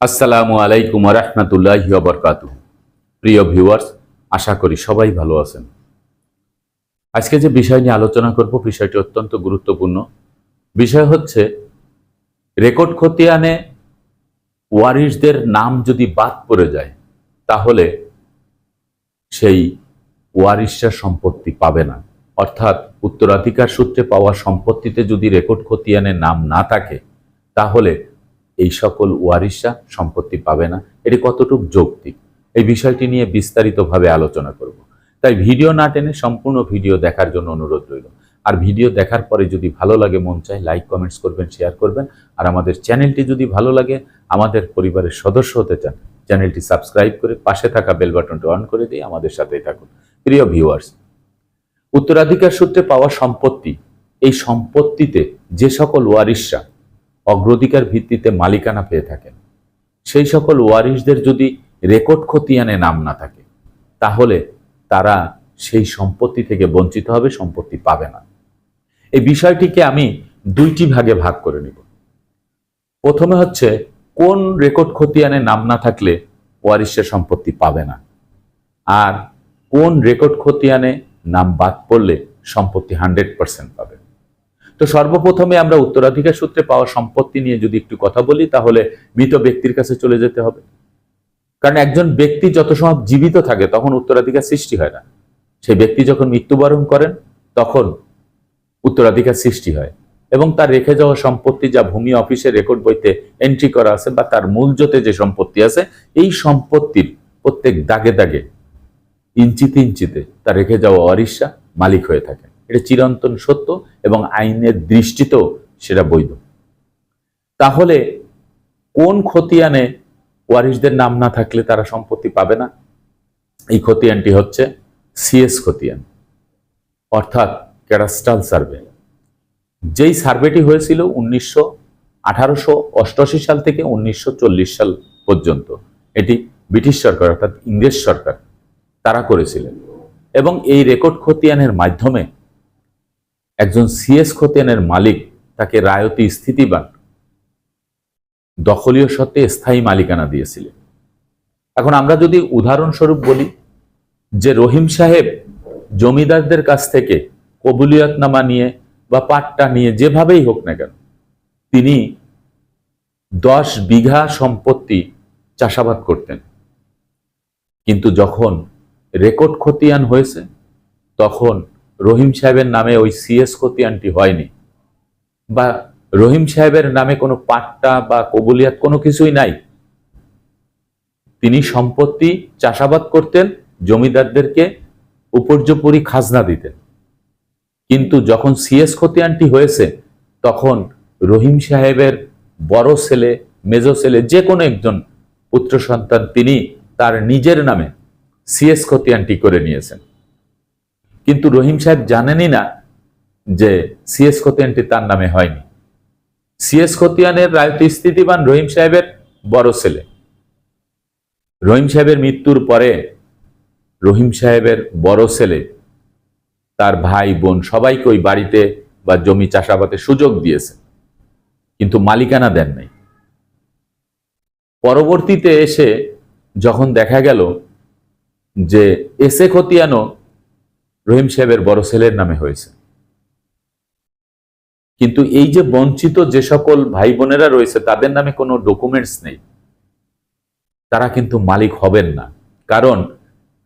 আসসালামু আলাইকুম রহমতুল্লাহ বরকাত প্রিয় ভিউয়ার্স, আশা করি সবাই ভালো আছেন। আজকে যে বিষয় নিয়ে আলোচনা করব, বিষয়টি অত্যন্ত গুরুত্বপূর্ণ। বিষয় হচ্ছে, রেকর্ড খতিয়ানে ওয়ারিশদের নাম যদি বাদ পড়ে যায়, তাহলে সেই ওয়ারিশরা সম্পত্তি পাবে না। অর্থাৎ উত্তরাধিকার সূত্রে পাওয়া সম্পত্তিতে যদি রেকর্ড খতিয়ানে নাম না থাকে, তাহলে এই সকল ওয়ারিশরা সম্পত্তি পাবে না। এটি কতটুকু যৌক্তিক? এই বিষয়টি নিয়ে বিস্তারিতভাবে আলোচনা করব। তাই ভিডিও না টেনে সম্পূর্ণ ভিডিও দেখার জন্য অনুরোধ রইল। আর ভিডিও দেখার পরে যদি ভালো লাগে, মন চায়, লাইক, কমেন্টস করবেন, শেয়ার করবেন। আর আমাদের চ্যানেলটি যদি ভালো লাগে, আমাদের পরিবারের সদস্য হতে চান, চ্যানেলটি সাবস্ক্রাইব করে পাশে থাকা বেল বাটনটি অন করে দিয়ে আমাদের সাথেই থাকুন। প্রিয় ভিউয়ার্স, উত্তরাধিকার সূত্রে পাওয়া সম্পত্তি, এই সম্পত্তিতে যে সকল ওয়ারিশরা অগ্রাধিকার ভিত্তিতে মালিকানা পেয়ে থাকেন। সেই সকল ওয়ারিশদের যদি রেকর্ড খতিয়ানে নাম না থাকে, তাহলে তারা সেই সম্পত্তি থেকে বঞ্চিত হবে, সম্পত্তি পাবে না। এই বিষয়টিকে আমি দুইটি ভাগে ভাগ করে নিব। প্রথমে হচ্ছে, কোন রেকর্ড খতিয়ানে নাম না থাকলে ওয়ারিশের সম্পত্তি পাবে না? আর কোন রেকর্ড খতিয়ানে নাম বাদ পড়লে সম্পত্তি হান্ড্রেড পার্সেন্ট পাবে? তো সর্বপ্রথমে আমরা উত্তরাধিকার সূত্রে পাওয়া সম্পত্তি নিয়ে যদি একটু কথা বলি, তাহলে মৃত ব্যক্তির কাছে চলে যেতে হবে। কারণ একজন ব্যক্তি যত সময় জীবিত থাকে, তখন উত্তরাধিকার সৃষ্টি হয় না। সেই ব্যক্তি যখন মৃত্যুবরণ করেন, তখন উত্তরাধিকার সৃষ্টি হয়। এবং তার রেখে যাওয়া সম্পত্তি যা ভূমি অফিসের রেকর্ড বইতে এন্ট্রি করা আছে বা তার মূলজতে যে সম্পত্তি আছে, এই সম্পত্তির প্রত্যেক দাগে দাগে, ইঞ্চিতে ইঞ্চিতে তার রেখে যাওয়া অরিশা মালিক হয়ে থাকে। এটা চিরন্তন সত্য। এবং আইনের দৃষ্টিতেও সেটা বৈধ। তাহলে কোন খতিয়ানে ওয়ারিশদের নাম না থাকলে তারা সম্পত্তি পাবে না? এই খতিয়ানটি হচ্ছে সিএস খতিয়ান, অর্থাৎ ক্যাডাস্ট্রাল সার্ভে। যেই সার্ভেটি হয়েছিল উনিশশো আঠারোশো সাল থেকে উনিশশো চল্লিশ সাল পর্যন্ত, এটি ব্রিটিশ সরকার অর্থাৎ ইংরেজ সরকার, তারা করেছিলেন। এবং এই রেকর্ড খতিয়ানের মাধ্যমে একজন সিএস খতিয়ানের মালিক তাকে রায়তি স্থিতিবান, দখলীয় সত্ত্বে স্থায়ী মালিকানা দিয়েছিলেন। এখন আমরা যদি উদাহরণস্বরূপ বলি যে রহিম সাহেব জমিদারদের কাছ থেকে কবুলিয়তনামা নিয়ে বা পাট্টা নিয়ে যেভাবেই হোক না কেন, তিনি দশ বিঘা সম্পত্তি চাষাবাদ করতেন। কিন্তু যখন রেকর্ড খতিয়ান হয়েছে, তখন রহিম সাহেবের নামে ওই সিএস খতিয়ানটি হয়নি। বা রহিম সাহেবের নামে কোনো পাট্টা বা কবুলিয়াত কোনো কিছুই নাই। তিনি সম্পত্তি চাষাবাদ করতেন, জমিদারদেরকে উপর্যপরি খাজনা দিতেন। কিন্তু যখন সিএস খতিয়ানটি হয়েছে, তখন রহিম সাহেবের বড় ছেলে, মেজ ছেলে, যে কোনো একজন পুত্র সন্তান তিনি তার নিজের নামে সিএস খতিয়ানটি করে নিয়েছেন। কিন্তু রহিম সাহেব জানেনই না যে সিএস খতিয়ানটি তার নামে হয়নি। সিএস খতিয়ানের রায়ত স্থিতিবান রহিম সাহেবের বড় ছেলে। রহিম সাহেবের মৃত্যুর পরে রহিম সাহেবের বড় ছেলে তার ভাই, বোন সবাইকে ওই বাড়িতে বা জমি চাষাবাদের সুযোগ দিয়েছে, কিন্তু মালিকানা দেন নাই। পরবর্তীতে এসে যখন দেখা গেল যে এসে খতিয়ানো রহিম সাহেবের বড় ছেলের নামে হয়েছে। কিন্তু এই যে বঞ্চিত যে সকল ভাই বোনেরা রয়েছে, তাদের নামে কোনো ডকুমেন্টস নেই। তারা কিন্তু মালিক হবেন না। কারণ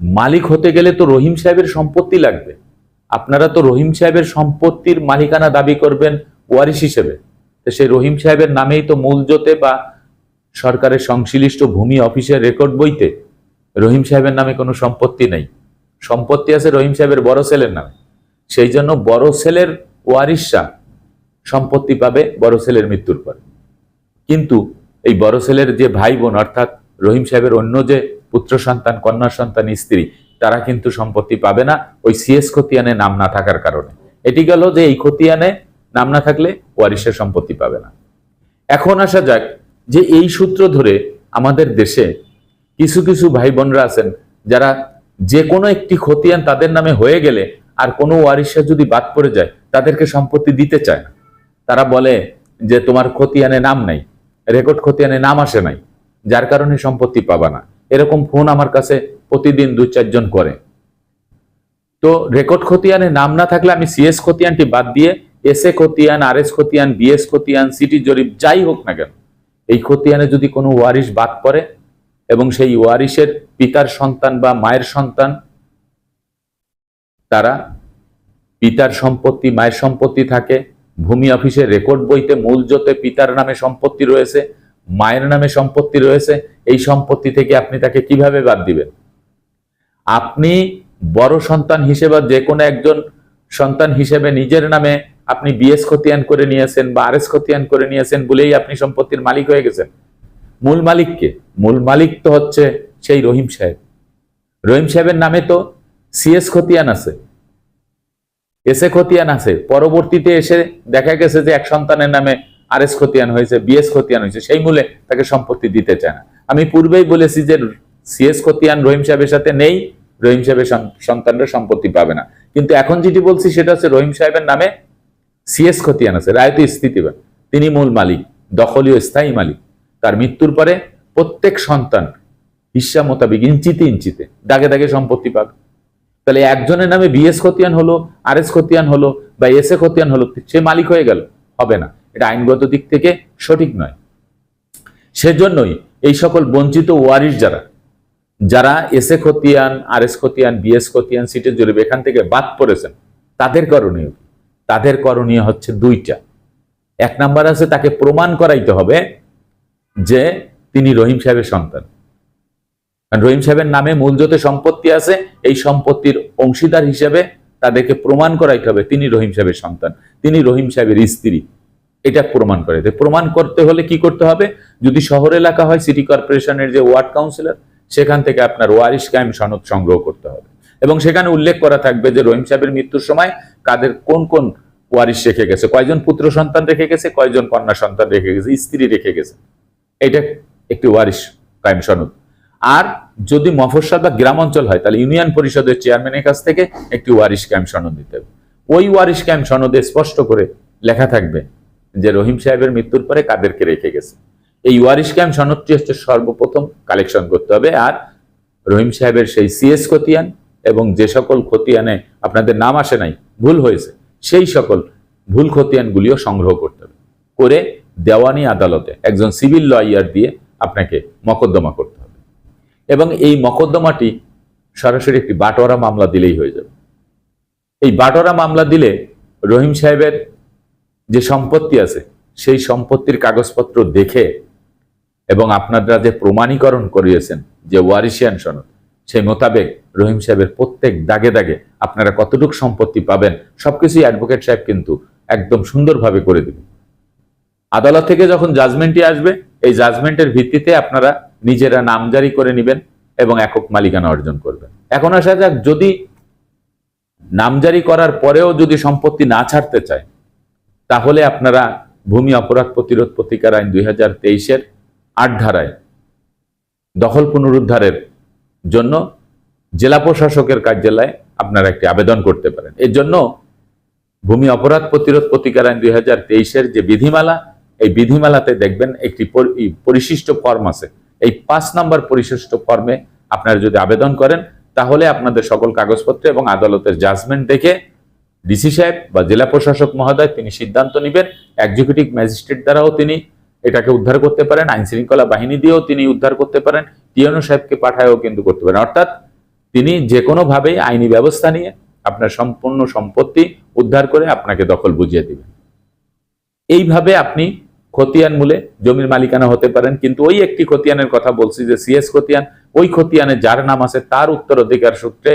মালিক হতে গেলে তো রহিম সাহেবের সম্পত্তি লাগবে। আপনারা তো রহিম সাহেবের সম্পত্তির মালিকানা দাবি করবেন ওয়ারিশ হিসেবে। তো সেই রহিম সাহেবের নামেই তো মূল জোতে বা সরকারের সংশ্লিষ্ট ভূমি অফিসের রেকর্ড বইতে রহিম সাহেবের নামে কোনো সম্পত্তি নেই। সম্পত্তি আছে রহিম সাহেবের বড় ছেলের নামে। সেই জন্য বড় ছেলের ওয়ারিশরা সম্পত্তি পাবে বড় ছেলের মৃত্যুর পর। কিন্তু এই বড় ছেলের যে ভাই বোন অর্থাৎ রহিম সাহেবের অন্য যে পুত্র সন্তান, কন্যা সন্তান, স্ত্রী, তারা কিন্তু সম্পত্তি পাবে না ওই সিএস খতিয়ানে নাম না থাকার কারণে। এটি গেল যে এই খতিয়ানে নাম না থাকলে ওয়ারিশের সম্পত্তি পাবে না। এখন আসা যাক যে এই সূত্র ধরে আমাদের দেশে কিছু কিছু ভাই বোনরা আছেন যারা যে কোনো একটি খতিয়ান তাদের নামে হয়ে গেলে আর কোনো ওয়ারিশা যদি বাদ পড়ে যায়, তাদেরকে সম্পত্তি দিতে চায় না। তারা বলে যে তোমার খতিয়ানে নাম নাই, রেকর্ড খতিয়ানে নাম আসে নাই, যার কারণে সম্পত্তি পাবা না। এরকম ফোন আমার কাছে প্রতিদিন দুই চারজন করে। তো রেকর্ড খতিয়ানে নাম না থাকলে আমি সিএস খতিয়ানটি বাদ দিয়ে এস এ খতিয়ান আর এস খতিয়ান, বিএস খতিয়ান, সিটি জরিপ, যাই হোক না কেন, এই খতিয়ানে যদি কোনো ওয়ারিশ বাদ পড়ে এবং সেই ওয়ারিশের পিতার সন্তান বা মায়ের সন্তান, তারা পিতার সম্পত্তি, মায়ের সম্পত্তি থাকে। ভূমি অফিসের রেকর্ড বইতে মূল জোতে পিতার নামে সম্পত্তি রয়েছে, মায়ের নামে সম্পত্তি রয়েছে। এই সম্পত্তি থেকে আপনি তাকে কীভাবে বাদ দিবেন? আপনি বড় সন্তান হিসেবে যে কোনো একজন সন্তান হিসেবে নিজের নামে আপনি বিএস খতিয়ান করে নিয়েছেন বা আরএস খতিয়ান করে নিয়েছেন বলেই আপনি সম্পত্তির মালিক হয়ে গেছেন। মূল মালিককে। মূল মালিক তো হচ্ছে সেই রহিম সাহেব। রহিম সাহেবের নামে তো সিএস খতিয়ান আছে। এসে খতিয়ান আছে। পরবর্তীতে এসে দেখা গেছে যে এক সন্তানের নামে আরএস খতিয়ান হয়েছে বিএস খতিয়ান হয়েছে। সেই মূলে তাকে সম্পত্তি দিতে চায় না। আমি পূর্বেই বলেছি যে সিএস খতিয়ান রহিম সাহেবের সাথে নেই, রহিম সাহেবের সন- সন্তানরা সম্পত্তি পাবে না। কিন্তু এখন যেটি বলছি সেটা হচ্ছে রহিম সাহেবের নামে সিএস খতিয়ান আছে রায়ত স্থিতিবান তিনি মূল মালিক, দখলীয় স্থায়ী মালিক। তার মৃত্যুর পরে প্রত্যেক সন্তান হিস্সা মোতাবেক ইঞ্চিতে ইঞ্চিতে, দাগে দাগে সম্পত্তি পাবে তাহলে একজনের নামে বিএস খতিয়ান হলো আর এস খতিয়ান হলো বা এস এ খতিয়ান হলো, সে মালিক হয়ে গেল, হবে না। এটা আইনগত দিক থেকে সঠিক নয়। সেজন্যই এই সকল বঞ্চিত ওয়ারিশ যারা যারা এস এ খতিয়ান আর এস খতিয়ান, বিএস খতিয়ান সিটের জরিপ এখান থেকে বাদ পড়েছেন, তাদের করণীয় তাদের করণীয় হচ্ছে দুইটা। এক নাম্বার আছে তাকে প্রমাণ করাইতে হবে যে তিনি রহিম সাহেবের সন্তান। রহিম সাহেবের নামে মূলজতে সম্পত্তি আছে, এই সম্পত্তির অংশীদার হিসেবে তাদেরকে প্রমাণ করাইতে হবে তিনি রহিম সাহেবের সন্তান, তিনি রহিম সাহেবের স্ত্রী। এটা প্রমাণ করাইতে প্রমাণ করতে হলে কি করতে হবে? যদি শহর এলাকা হয় সিটি কর্পোরেশনের যে ওয়ার্ড কাউন্সিলর সেখান থেকে আপনার ওয়ারিশ কায়েম সনদ সংগ্রহ করতে হবে। এবং সেখানে উল্লেখ করা থাকবে যে রহিম সাহেবের মৃত্যুর সময় কাদের কোন কোন ওয়ারিশ রেখে গেছে, কয়জন পুত্র সন্তান রেখে গেছে, কয়জন কন্যা সন্তান রেখে গেছে, স্ত্রী রেখে গেছে। এটা একটি ওয়ারিশ কায়েম সনদ। আর যদি মফস্বল বা গ্রাম অঞ্চল হয়, তাহলে ইউনিয়ন পরিষদের চেয়ারম্যানের কাছ থেকে একটি ওয়ারিশ ক্যাম্প সনদ দিতে হবে। ওই ওয়ারিশ ক্যাম্প সনদে স্পষ্ট করে লেখা থাকবে যে রহিম সাহেবের মৃত্যুর পরে কাদেরকে রেখে গেছে। এই ওয়ারিশ ক্যাম্প সনদটি হচ্ছে সর্বপ্রথম কালেকশন করতে হবে, আর রহিম সাহেবের সেই সিএস খতিয়ান এবং যে সকল খতিয়ানে আপনাদের নাম আসে নাই, ভুল হয়েছে, সেই সকল ভুল খতিয়ানগুলিও সংগ্রহ করতে হবে। করে দেওয়ানি আদালতে একজন সিভিল লয়ার দিয়ে আপনাকে মকদ্দমা করতে হবে। এবং এই মকদ্দমাটি সরাসরি একটি বাটোয়ারা মামলা দিলেই হয়ে যাবে। এই বাটোয়ারা মামলা দিলে রহিম সাহেবের যে সম্পত্তি আছে, সেই সম্পত্তির কাগজপত্র দেখে এবং আপনারা যে প্রমাণীকরণ করিয়েছেন, যে ওয়ারিশিয়ান সনদ, সেই মোতাবেক রহিম সাহেবের প্রত্যেক দাগে দাগে আপনারা কতটুকু সম্পত্তি পাবেন, সবকিছুই অ্যাডভোকেট সাহেব কিন্তু একদম সুন্দরভাবে করে দিবেন। আদালত থেকে যখন জাজমেন্টটি আসবে, এই জাজমেন্টের ভিত্তিতে আপনারা নিজেরা নামজারি করে নেবেন এবং একক মালিকানা অর্জন করবেন। এখন আসা যাক, যদি নামজারি করার পরেও যদি সম্পত্তি না ছাড়তে চায়, তাহলে আপনারা ভূমি অপরাধ প্রতিরোধ প্রতিকার আইন দুই হাজার তেইশের আট ধারায় দখল পুনরুদ্ধারের জন্য জেলা প্রশাসকের কার্যালয়ে আপনারা একটি আবেদন করতে পারেন। এর জন্য ভূমি অপরাধ প্রতিরোধ প্রতিকার আইন দুই হাজার তেইশের যে বিধিমালা এই বিধিমালাতে দেখবেন একটি পরিশিষ্ট ফর্ম আছে। এই পাঁচ নাম্বার পরিশিষ্ট ফর্মে আপনারা যদি আবেদন করেন, তাহলে আপনাদের সকল কাগজপত্র এবং আদালতের জাজমেন্ট দেখে ডিসি সাহেব বা জেলা প্রশাসক মহোদয় তিনি সিদ্ধান্ত নেবেন এক্সিকিউটিভ ম্যাজিস্ট্রেট দ্বারাও তিনি এটাকে উদ্ধার করতে পারেন আইন শৃঙ্খলা বাহিনী দিয়েও তিনি উদ্ধার করতে পারেন টিএনও সাহেবকে পাঠায়ও কিন্তু করতে পারেন। অর্থাৎ তিনি যে কোনোভাবেই আইনি ব্যবস্থা নিয়ে আপনার সম্পূর্ণ সম্পত্তি উদ্ধার করে আপনাকে দখল বুঝিয়ে দিবেন। এইভাবে আপনি খতিয়ান মূলে জমির মালিকানা হতে পারেন, কিন্তু ওই একটি খতিয়ানের কথা বলছি যে সিএস খতিয়ান, ওই খতিয়ানে যার নাম আছে তার উত্তরাধিকার সূত্রে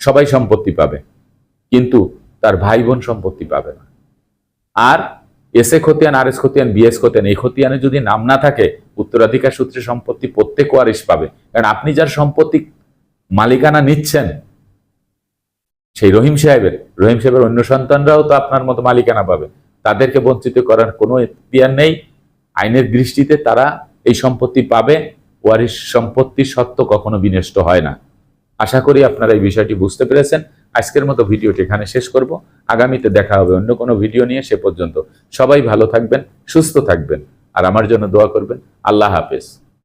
সবাই সম্পত্তি পাবে, কিন্তু তার ভাই বোন সম্পত্তি পাবে না। আর এস এ খতিয়ান আর এস খতিয়ান বিএস খতিয়ান, এই খতিয়ানে যদি নাম না থাকে, উত্তরাধিকার সূত্রে সম্পত্তি প্রত্যেক ওয়ারিশ পাবে। কারণ আপনি যার সম্পত্তি মালিকানা নিচ্ছেন, সেই রহিম সাহেবের রহিম সাহেবের অন্য সন্তানরাও তো আপনার মতো মালিকানা পাবে। তাদেরকে বঞ্চিত করার কোনো ইতিহার নেই। আইনের দৃষ্টিতে তারা এই সম্পত্তি পাবে। ওয়ারিস সম্পত্তি সত্ত্ব কখনো বিনষ্ট হয় না। আশা করি আপনারা এই বিষয়টি বুঝতে পেরেছেন। আজকের মতো ভিডিওটি এখানে শেষ করব। আগামীতে দেখা হবে অন্য কোনো ভিডিও নিয়ে সে পর্যন্ত। সবাই ভালো থাকবেন, সুস্থ থাকবেন। আর আমার জন্য দোয়া করবেন। আল্লাহ হাফেজ।